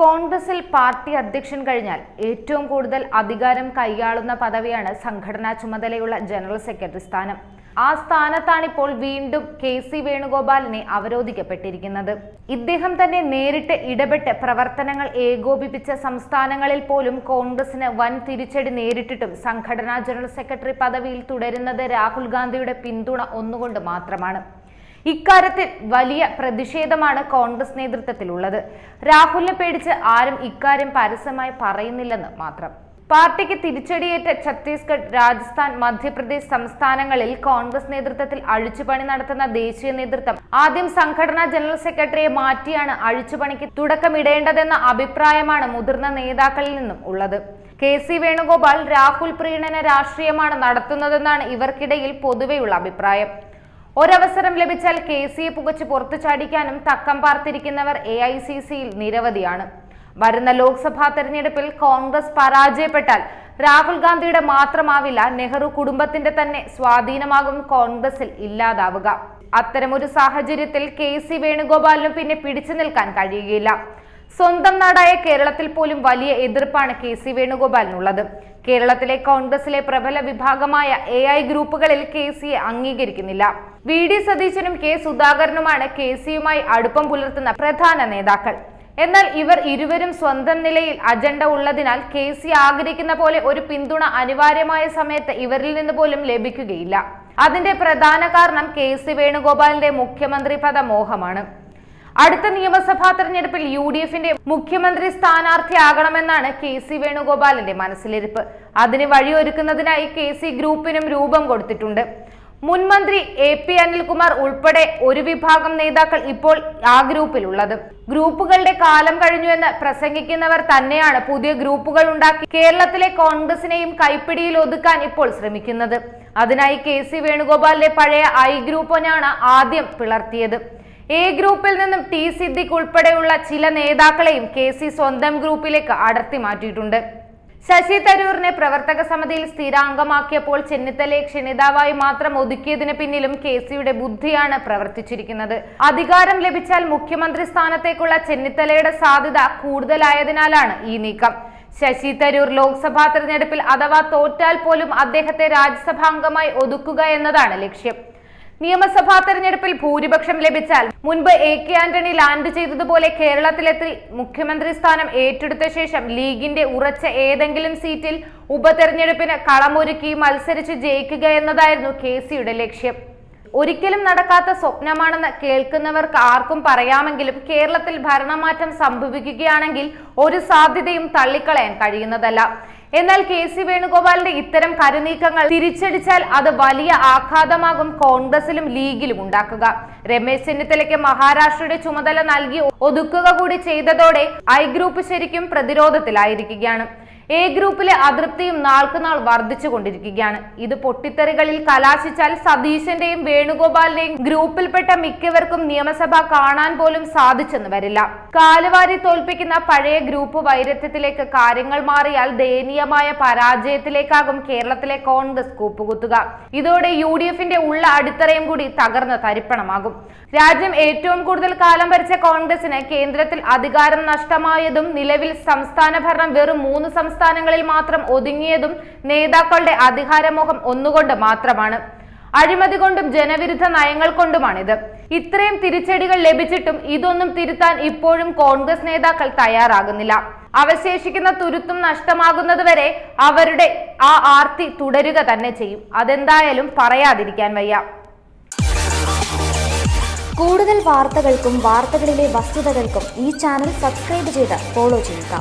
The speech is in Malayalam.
കോൺഗ്രസിൽ പാർട്ടി അധ്യക്ഷൻ കഴിഞ്ഞാൽ ഏറ്റവും കൂടുതൽ അധികാരം കൈയാളുന്ന പദവിയാണ് സംഘടനാ ചുമതലയുള്ള ജനറൽ സെക്രട്ടറി സ്ഥാനം. ആ സ്ഥാനത്താണിപ്പോൾ വീണ്ടും കെ സി വേണുഗോപാലിനെ അവരോധിക്കപ്പെട്ടിരിക്കുന്നത്. ഇദ്ദേഹം തന്നെ നേരിട്ട് ഇടപെട്ട് പ്രവർത്തനങ്ങൾ ഏകോപിപ്പിച്ച സംസ്ഥാനങ്ങളിൽ പോലും കോൺഗ്രസിന് വൻ തിരിച്ചടി നേരിട്ടിട്ടും സംഘടനാ ജനറൽ സെക്രട്ടറി പദവിയിൽ തുടരുന്നത് രാഹുൽ ഗാന്ധിയുടെ പിന്തുണ ഒന്നുകൊണ്ട് മാത്രമാണ്. ഇക്കാര്യത്തിൽ വലിയ പ്രതിഷേധമാണ് കോൺഗ്രസ് നേതൃത്വത്തിലുള്ളത്. രാഹുലിനെ പേടിച്ച് ആരും ഇക്കാര്യം പരസ്യമായി പറയുന്നില്ലെന്ന് മാത്രം. പാർട്ടിക്ക് തിരിച്ചടിയേറ്റ ഛത്തീസ്ഗഡ് രാജസ്ഥാൻ മധ്യപ്രദേശ് സംസ്ഥാനങ്ങളിൽ കോൺഗ്രസ് നേതൃത്വത്തിൽ അഴിച്ചുപണി നടത്തുന്ന ദേശീയ നേതൃത്വം ആദ്യം സംഘടനാ ജനറൽ സെക്രട്ടറിയെ മാറ്റിയാണ് അഴിച്ചുപണിക്ക് തുടക്കമിടേണ്ടതെന്ന അഭിപ്രായമാണ് മുതിർന്ന നേതാക്കളിൽ നിന്നും ഉള്ളത്. കെ സി വേണുഗോപാൽ രാഹുൽ പ്രീണന രാഷ്ട്രീയമാണ് നടത്തുന്നതെന്നാണ് ഇവർക്കിടയിൽ പൊതുവെയുള്ള അഭിപ്രായം. ഒരവസരം ലഭിച്ചാൽ കെ സിയെ പുകച്ച് പുറത്തു ചാടിക്കാനും തക്കം പാർത്തിരിക്കുന്നവർ എ ഐ സി സിയിൽ നിരവധിയാണ്. വരുന്ന ലോക്സഭാ തെരഞ്ഞെടുപ്പിൽ കോൺഗ്രസ് പരാജയപ്പെട്ടാൽ രാഹുൽ ഗാന്ധിയുടെ മാത്രമാവില്ല നെഹ്റു കുടുംബത്തിന്റെ തന്നെ സ്വാധീനമാകും കോൺഗ്രസിൽ ഇല്ലാതാവുക. അത്തരമൊരു സാഹചര്യത്തിൽ കെ സി വേണുഗോപാലിനും പിന്നെ പിടിച്ചു നിൽക്കാൻ കഴിയുകയില്ല. സ്വന്തം നാടായ കേരളത്തിൽ പോലും വലിയ എതിർപ്പാണ് കെ സി വേണുഗോപാലിനുള്ളത്. കേരളത്തിലെ കോൺഗ്രസിലെ പ്രബല വിഭാഗമായ എ ഐ ഗ്രൂപ്പുകളിൽ കെ സിയെ അംഗീകരിക്കുന്നില്ല. വി ഡി സതീശനും കെ സുധാകരനുമാണ് കെ സിയുമായി അടുപ്പം പുലർത്തുന്ന പ്രധാന നേതാക്കൾ. എന്നാൽ ഇവർ ഇരുവരും സ്വന്തം നിലയിൽ അജണ്ട ഉള്ളതിനാൽ കെ സി ആഗ്രഹിക്കുന്ന പോലെ ഒരു പിന്തുണ അനിവാര്യമായ സമയത്ത് ഇവരിൽ നിന്ന് പോലും ലഭിക്കുകയില്ല. അതിന്റെ പ്രധാന കാരണം കെ സി വേണുഗോപാലിന്റെ മുഖ്യമന്ത്രി പദ മോഹമാണ്. അടുത്ത നിയമസഭാ തെരഞ്ഞെടുപ്പിൽ യു ഡി എഫിന്റെ മുഖ്യമന്ത്രി സ്ഥാനാർത്ഥിയാകണമെന്നാണ് കെ സി വേണുഗോപാലിന്റെ മനസ്സിലിരിപ്പ്. അതിന് വഴിയൊരുക്കുന്നതിനായി കെ സി ഗ്രൂപ്പിനും രൂപം കൊടുത്തിട്ടുണ്ട്. മുൻമന്ത്രി എ പി അനിൽകുമാർ ഉൾപ്പെടെ ഒരു വിഭാഗം നേതാക്കൾ ഇപ്പോൾ ആ ഗ്രൂപ്പിലുള്ളത്. ഗ്രൂപ്പുകളുടെ കാലം കഴിഞ്ഞുവെന്ന് പ്രസംഗിക്കുന്നവർ തന്നെയാണ് പുതിയ ഗ്രൂപ്പുകൾ ഉണ്ടാക്കി കേരളത്തിലെ കോൺഗ്രസിനെയും കൈപ്പിടിയിൽ ഒതുക്കാൻ ഇപ്പോൾ ശ്രമിക്കുന്നത്. അതിനായി കെ സി വേണുഗോപാലിന്റെ പഴയ ഐ ഗ്രൂപ്പിനാണ് ആദ്യം പിളർത്തിയത്. എ ഗ്രൂപ്പിൽ നിന്നും ടി സിദ്ദിഖ് ഉൾപ്പെടെയുള്ള ചില നേതാക്കളെയും കെ സി സ്വന്തം ഗ്രൂപ്പിലേക്ക് അടർത്തി മാറ്റിയിട്ടുണ്ട്. ശശി തരൂരിനെ പ്രവർത്തക സമിതിയിൽ സ്ഥിരാംഗമാക്കിയപ്പോൾ ചെന്നിത്തലയെ ക്ഷണിതാവായി മാത്രം ഒതുക്കിയതിന് പിന്നിലും കെ സിയുടെ ബുദ്ധിയാണ് പ്രവർത്തിച്ചിരിക്കുന്നത്. അധികാരം ലഭിച്ചാൽ മുഖ്യമന്ത്രി സ്ഥാനത്തേക്കുള്ള ചെന്നിത്തലയുടെ സാധ്യത കൂടുതലായതിനാലാണ് ഈ നീക്കം. ശശി തരൂർ ലോക്സഭാ തെരഞ്ഞെടുപ്പിൽ അഥവാ തോറ്റാൽ പോലും അദ്ദേഹത്തെ രാജ്യസഭാംഗമായി ഒതുക്കുക എന്നതാണ് ലക്ഷ്യം. നിയമസഭാ തെരഞ്ഞെടുപ്പിൽ ഭൂരിപക്ഷം ലഭിച്ചാൽ മുൻപ് എ കെ ആന്റണി ലാൻഡ് ചെയ്തതുപോലെ കേരളത്തിലെത്തി മുഖ്യമന്ത്രി സ്ഥാനം ഏറ്റെടുത്ത ശേഷം ലീഗിന്റെ ഉറച്ച ഏതെങ്കിലും സീറ്റിൽ ഉപതെരഞ്ഞെടുപ്പിന് കളമൊരുക്കി മത്സരിച്ച് ജയിക്കുക എന്നതായിരുന്നു കെ സിയുടെ ലക്ഷ്യം. ഒരിക്കലും നടക്കാത്ത സ്വപ്നമാണെന്ന് കേൾക്കുന്നവർക്ക് ആർക്കും പറയാമെങ്കിലും കേരളത്തിൽ ഭരണമാറ്റം സംഭവിക്കുകയാണെങ്കിൽ ഒരു സാധ്യതയും തള്ളിക്കളയാൻ കഴിയുന്നതല്ല. എന്നാൽ കെ സി വേണുഗോപാലിന്റെ ഇത്തരം കരുനീക്കങ്ങൾ തിരിച്ചടിച്ചാൽ അത് വലിയ ആഘാതമാകും കോൺഗ്രസിലും ലീഗിലും ഉണ്ടാക്കുക. രമേശ് ചെന്നിത്തലയ്ക്ക് മഹാരാഷ്ട്രയുടെ ചുമതല നൽകി ഒതുക്കുക കൂടി ചെയ്തതോടെ ഐ ഗ്രൂപ്പ് ശരിക്കും പ്രതിരോധത്തിലായിരിക്കുകയാണ്. എ ഗ്രൂപ്പിലെ അതൃപ്തിയും നാൾക്കുനാൾ വർദ്ധിച്ചുകൊണ്ടിരിക്കുകയാണ്. ഇത് പൊട്ടിത്തെറികളിൽ കലാശിച്ചാൽ സതീശന്റെയും വേണുഗോപാലിന്റെയും ഗ്രൂപ്പിൽപ്പെട്ട മിക്കവർക്കും നിയമസഭ കാണാൻ പോലും സാധിച്ചെന്ന് വരില്ല. കാലുവാരി തോൽപ്പിക്കുന്ന പഴയ ഗ്രൂപ്പ് വൈരത്വത്തിലേക്ക് കാര്യങ്ങൾ മാറിയാൽ ദയനീയമായ പരാജയത്തിലേക്കാകും കേരളത്തിലെ കോൺഗ്രസ് കൂപ്പുകുത്തുക. ഇതോടെ യു ഡി എഫിന്റെ ഉള്ള അടിത്തറയും കൂടി തകർന്ന് തരിപ്പണമാകും. രാജ്യം ഏറ്റവും കൂടുതൽ കാലം ഭരിച്ച കോൺഗ്രസിന് കേന്ദ്രത്തിൽ അധികാരം നഷ്ടമായതും നിലവിൽ സംസ്ഥാന ഭരണം വെറും മൂന്ന് സംസ്ഥാനങ്ങളിൽ മാത്രം ഒതുങ്ങിയതും നേതാക്കളുടെ അധികാരമോഹം ഒന്നുകൊണ്ട് മാത്രമാണ്. അഴിമതി കൊണ്ടും ജനവിരുദ്ധ നയങ്ങൾ കൊണ്ടുമാണിത്. ഇത്രയും തിരിച്ചടികൾ ലഭിച്ചിട്ടും ഇതൊന്നും തിരുത്താൻ ഇപ്പോഴും കോൺഗ്രസ് നേതാക്കൾ തയ്യാറാകുന്നില്ല. അവശേഷിക്കുന്ന തുരുത്തും നഷ്ടമാകുന്നതുവരെ അവരുടെ ആ ആർത്തി തുടരുക തന്നെ ചെയ്യും. അതെന്തായാലും പറയാതിരിക്കാൻ വയ്യ. കൂടുതൽ വാർത്തകൾക്കും വാർത്തകളിലെ വസ്തുതകൾക്കും ഈ ചാനൽ സബ്സ്ക്രൈബ് ചെയ്ത് ഫോളോ ചെയ്യുക.